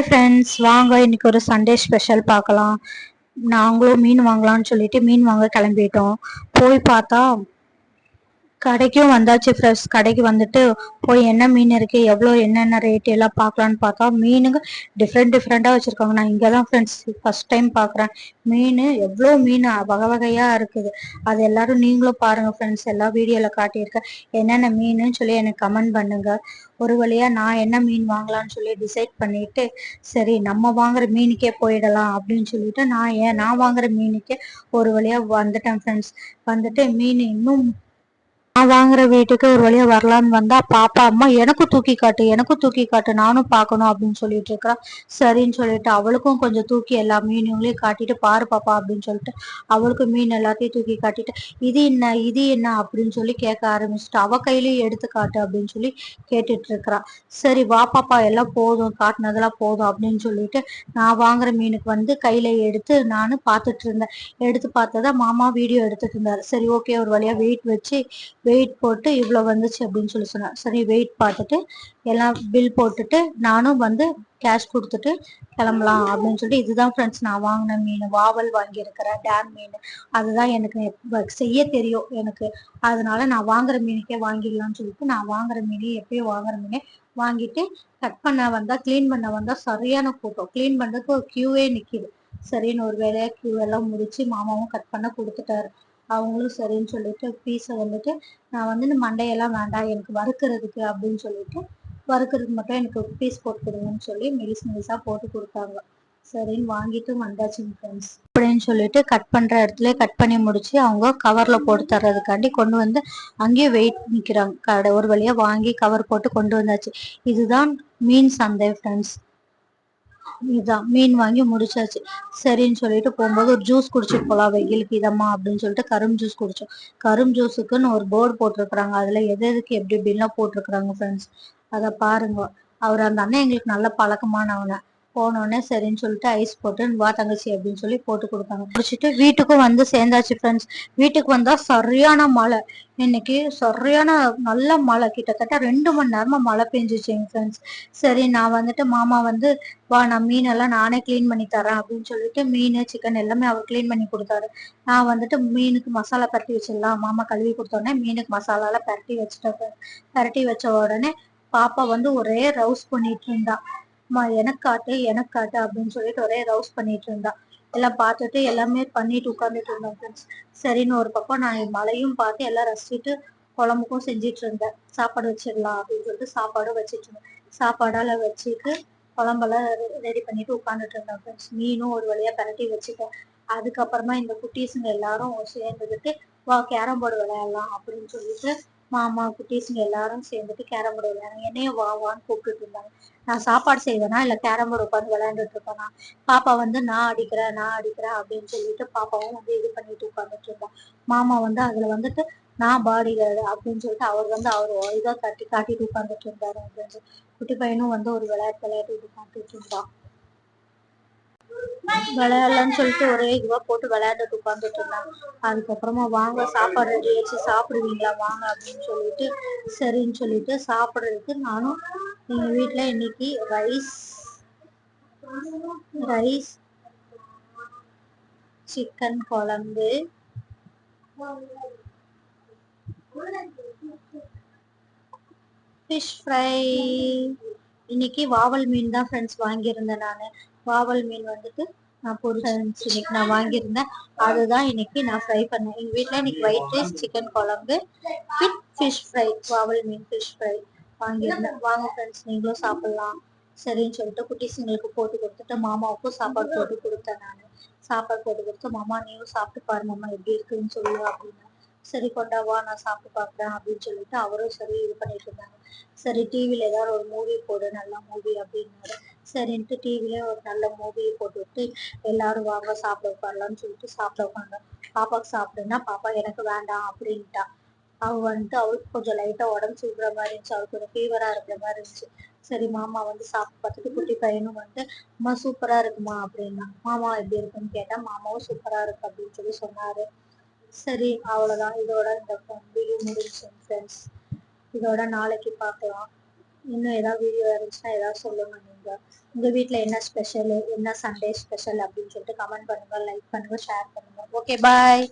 Hi friends வாங்க இன்னைக்கு ஒரு சண்டே ஸ்பெஷல் பார்க்கலாம். நாங்களும் மீன் வாங்கலாம்னு சொல்லிட்டு மீன் வாங்க கிளம்பிட்டோம். போய் பார்த்தா கடைக்கும் வந்தாச்சு ஃப்ரெஷ் கடைக்கு வந்துட்டு போய் என்ன மீன் இருக்கு எவ்வளோ என்னென்ன ரேட் எல்லாம் பார்க்கலான்னு பார்த்தா மீனுங்க டிஃப்ரெண்ட் டிஃப்ரெண்ட்டாக வச்சுருக்காங்க. நான் இங்கே தான் ஃப்ரெண்ட்ஸ் ஃபர்ஸ்ட் டைம் பார்க்குறேன். மீன் எவ்வளோ மீன் வகை வகையாக இருக்குது. அது எல்லாரும் நீங்களும் பாருங்கள் ஃப்ரெண்ட்ஸ் எல்லா வீடியோவில் காட்டியிருக்கேன். என்னென்ன மீனுன்னு சொல்லி எனக்கு கமெண்ட் பண்ணுங்கள் ஒரு வழியாக நான் என்ன மீன் வாங்கலாம்னு சொல்லி டிசைட் பண்ணிட்டு சரி நம்ம வாங்குற மீனுக்கே போயிடலாம் அப்படின்னு சொல்லிட்டு நான் ஏன் நான் வாங்குற மீனுக்கே ஒரு வழியாக வந்துட்டேன் ஃப்ரெண்ட்ஸ் வந்துட்டு மீன் இன்னும் வாங்குற வீட்டுக்கு ஒரு வழியா வரலான்னு வந்தா பாப்பா அம்மா எனக்கும் தூக்கி காட்டு எனக்கும் தூக்கி காட்டு நானும் பார்க்கணும் அப்படின்னு சொல்லிட்டு இருக்கிறா. சரின்னு சொல்லிட்டு அவளுக்கும் கொஞ்சம் தூக்கி எல்லா மீனுங்களையும் காட்டிட்டு பாரு பாப்பா அப்படின்னு சொல்லிட்டு அவளுக்கு மீன் எல்லாத்தையும் தூக்கி காட்டிட்டு இது என்ன இது என்ன? அப்படின்னு சொல்லி கேட்க ஆரம்பிச்சுட்டு அவ கையிலயும் எடுத்து காட்டு அப்படின்னு சொல்லி கேட்டுட்டு இருக்கிறா. சரி வா பாப்பா எல்லாம் போதும் காட்டினதெல்லாம் போதும் அப்படின்னு சொல்லிட்டு நான் வாங்குற மீனுக்கு வந்து கையில எடுத்து நானும் பார்த்துட்டு இருந்தேன். எடுத்து பார்த்ததா மாமா வீடியோ எடுத்துட்டு இருந்தாரு. சரி ஓகே ஒரு வழியா வெயிட் வச்சு வெயிட் போட்டு இவ்வளோ வந்துச்சு அப்படின்னு சொல்லி சொன்னார் சரி வெயிட் பார்த்துட்டு எல்லாம் பில் போட்டுட்டு நானும் வந்து கேஷ் கொடுத்துட்டு கிளம்பலாம் அப்படின்னு சொல்லிட்டு இதுதான் ஃப்ரெண்ட்ஸ் நான் வாங்கின மீன் வாவல் வாங்கியிருக்கிறேன் டேம் மீன். அதுதான் எனக்கு செய்ய தெரியும் எனக்கு. அதனால நான் வாங்குற மீனுக்கே வாங்கிடலாம்னு சொல்லிட்டு நான் வாங்குற மீனே எப்பயும் வாங்குற மீனே வாங்கிட்டு கட் பண்ண வந்தால் க்ளீன் பண்ண வந்தால் சரியான கூட்டம். க்ளீன் பண்ணுறதுக்கு ஒரு கியூவே நிற்கிது சரின்னு ஒரு வேலையாக கியூ எல்லாம் முடிச்சு மாமாவும் கட் பண்ண கொடுத்துட்டாரு. அவங்களும் சரின்னு சொல்லிட்டு பீஸை வந்துட்டு நான் வந்து இந்த மண்டையெல்லாம் வேண்டாம் எனக்கு வறுக்கிறதுக்கு அப்படின்னு சொல்லிட்டு வறுக்கிறதுக்கு மட்டும் எனக்கு பீஸ் போட்டு கொடுங்கன்னு சொல்லி மெலிஸ் மெலிஸாக போட்டு கொடுத்தாங்க. சரின்னு வாங்கிட்டு வந்தாச்சுங்க ஃப்ரெண்ட்ஸ் அப்படின்னு சொல்லிட்டு கட் பண்ற இடத்துல கட் பண்ணி முடிச்சு அவங்க கவர்ல போட்டு தர்றதுக்காண்டி கொண்டு வந்து அங்கேயே வெயிட் நிக்கிறாங்க கடை ஒரு வழியா வாங்கி கவர் போட்டு கொண்டு வந்தாச்சு. இதுதான் மீன் சந்தை ஃப்ரெண்ட்ஸ் இதுதான் மீன் வாங்கி முடிச்சாச்சு. சரின்னு சொல்லிட்டு போகும்போது ஒரு ஜூஸ் குடிச்சிட்டு போகலாம் வெயிலுக்கு இதம்மா அப்படின்னு சொல்லிட்டு கரும் ஜூஸ் குடிச்சோம். கரும் ஜூஸுக்குன்னு ஒரு போர்டு போட்டிருக்கிறாங்க. அதுல எது எதுக்கு எப்படி எப்படின்லாம் போட்டிருக்கிறாங்க ஃப்ரெண்ட்ஸ் அதை பாருங்க. அவர் அந்த அண்ணன் எங்களுக்கு நல்ல பழக்கமானவனை. போனோடனே சரின்னு சொல்லிட்டு ஐஸ் போட்டு வா தங்கச்சி அப்படின்னு சொல்லி போட்டு கொடுத்தாங்க. முடிச்சுட்டு வீட்டுக்கும் வந்து சேர்ந்தாச்சு ஃப்ரெண்ட்ஸ் வீட்டுக்கு வந்தா சரியான மழை. இன்னைக்கு சரியான நல்ல மழை. கிட்டத்தட்ட ரெண்டு மணி நேரமா மழை பெஞ்சிச்சு எங்க ஃப்ரெண்ட்ஸ் சரி நான் வந்துட்டு மாமா வந்து வா நான் மீன் எல்லாம் நானே கிளீன் பண்ணி தரேன் அப்படின்னு சொல்லிட்டு மீன் சிக்கன் எல்லாமே அவர் கிளீன் பண்ணி கொடுத்தாரு. நான் வந்துட்டு மீனுக்கு மசாலா பரட்டி வச்சிடலாம். மாமா கழுவி கொடுத்தோடனே மீனுக்கு மசாலாலாம் பரட்டி வச்சுட்டேன் பரட்டி வச்ச உடனே பாப்பா வந்து ஒரே ரவுஸ் பண்ணிட்டு இருந்தா. அம்மா எனக்கு காட்டு எனக்கு காட்டு அப்படின்னு சொல்லிட்டு ஒரே ரவுஸ் பண்ணிட்டு இருந்தா. எல்லாம் பார்த்துட்டு எல்லாமே பண்ணிட்டு உட்காந்துட்டு இருந்தோம் ஃப்ரெண்ட்ஸ் சரின்னு ஒரு பக்கம் நான் மழையும் பார்த்து எல்லாம் ரசிச்சுட்டு குழம்புக்கும் செஞ்சிட்டு இருந்தேன். சாப்பாடு வச்சிடலாம் அப்படின்னு சொல்லிட்டு சாப்பாடும் வச்சிட்டு இருந்தேன். சாப்பாடால வச்சுட்டு குழம்பெல்லாம் ரெடி பண்ணிட்டு உட்காந்துட்டு இருந்தேன் ஃப்ரெண்ட்ஸ் மீனும் ஒரு வழியா பரட்டி வச்சுட்டேன். அதுக்கப்புறமா இந்த குட்டீஸுங்க எல்லாரும் சேர்ந்துக்கிட்டு வா கேரம் போர்டு விளையாடலாம் அப்படின்னு சொல்லிட்டு மாமா குட்டீஸுங்க எல்லாரும் சேர்ந்துட்டு கேரம் போர்டு விளையாடுறாங்க என்னையும் வா வான்னு கூப்பிட்டுட்டு இருந்தாங்க. நான் சாப்பாடு செய்வேனா? இல்ல கேரம் போர்டு உட்காந்து விளையாண்டுட்டு இருப்பேனா? பாப்பா வந்து நான் அடிக்கிறேன் நான் அடிக்கிறேன் அப்படின்னு சொல்லிட்டு பாப்பாவும் வந்து இது பண்ணிட்டு உட்காந்துட்டு இருந்தான் மாமா வந்து அதுல வந்துட்டு நான் பாடி கார்டு அப்படின்னு சொல்லிட்டு அவர் வந்து அவர் இதாக தட்டி காட்டிட்டு உட்காந்துட்டு இருந்தாரு. அப்படின்னு குட்டி பையனும் வந்து ஒரு விளையாட்டு விளையாட்டு உட்காந்துட்டு இருந்தான். விளையாடலாம்னு சொல்லிட்டு ஒரே இதுவா போட்டு விளையாண்டுட்டு உட்காந்துட்டு இருந்தாங்க. அதுக்கப்புறமா வாங்க சாப்பாடு ரெடி ஆச்சு சாப்பிடுவீங்களா? வாங்க அப்படின்னு சொல்லிட்டு சரின்னு சொல்லிட்டு சாப்பிடுறதுக்கு நானும் எங்க வீட்டுல இன்னைக்கு ரைஸ் ரைஸ் சிக்கன் குழம்பு ஃபிஷ் ஃப்ரை இன்னைக்கு வாவல் மீன் தான் ஃப்ரெண்ட்ஸ் வாங்கியிருந்தேன் நான். வாவல் மீன் வந்துட்டு நான் பொரிச்சு இன்னைக்கு நான் வாங்கியிருந்தேன். அதுதான் இன்னைக்கு நான் ஃப்ரை பண்ணேன். எங்க வீட்டில் இன்னைக்கு ஒயிட் ரைஸ் சிக்கன் குழம்பு வித் ஃபிஷ் ஃப்ரை வாவல் மீன் ஃபிஷ் ஃப்ரை வாங்கியிருந்தேன். வாங்க ஃப்ரெண்ட்ஸ் நீங்களும் சாப்பிடலாம். சரின்னு சொல்லிட்டு குட்டிஸுங்களுக்கு போட்டு கொடுத்துட்டு மாமாவுக்கும் சாப்பாடு போட்டு கொடுத்தேன் நான். சாப்பாடு போட்டு கொடுத்து மாமா நீயும் சாப்பிட்டு பாரு மாமா எப்படி இருக்குன்னு சொல்லு அப்படின்னு. சரி கொண்டா வா நான் சாப்பிட்டு பார்க்குறேன் அப்படின்னு சொல்லிட்டு அவரும் சரி இது பண்ணிட்டு இருந்தாங்க. சரி டிவில ஏதாவது ஒரு மூவி போடு நல்ல மூவி அப்படின்னாரு. சரின்ட்டு டிவில ஒரு நல்ல மூவியை போட்டு விட்டு எல்லாரும் வாங்க சாப்பிட உட்காரலாம்னு சொல்லிட்டு சாப்பிட உட்காங்க பாப்பாவுக்கு சாப்பிடுன்னா பாப்பா எனக்கு வேண்டாம் அப்படின்ட்டா. அவ வந்துட்டு அவளுக்கு கொஞ்சம் லைட்டா உடம்பு சுடுற மாதிரி இருந்துச்சு. அவளுக்கு ஒரு ஃபீவரா இருக்கிற மாதிரி இருந்துச்சு. சரி மாமா வந்து சாப்பிட்டு பார்த்துட்டு குட்டி பையனும் வந்து அம்மா சூப்பரா இருக்குமா? அப்படின்னா மாமா எப்படி இருக்குன்னு கேட்டா மாமாவும் சூப்பரா இருக்கு அப்படின்னு சொல்லி சொன்னாரு. சரி அவ்வளவுதான். இதோட இந்த வீடியோ முடிஞ்சு ஃப்ரெண்ட்ஸ் இதோட நாளைக்கு பார்க்கலாம். இன்னும் ஏதாவது வீடியோ இருந்துச்சுன்னா ஏதாவது சொல்லுங்க. பண்ணுங்க. உங்க வீட்ல என்ன ஸ்பெஷல் என்ன சண்டே ஸ்பெஷல் அப்படின்னு சொல்லிட்டு கமெண்ட் பண்ணுங்க லைக் பண்ணுங்க ஷேர் பண்ணுங்க. Okay bye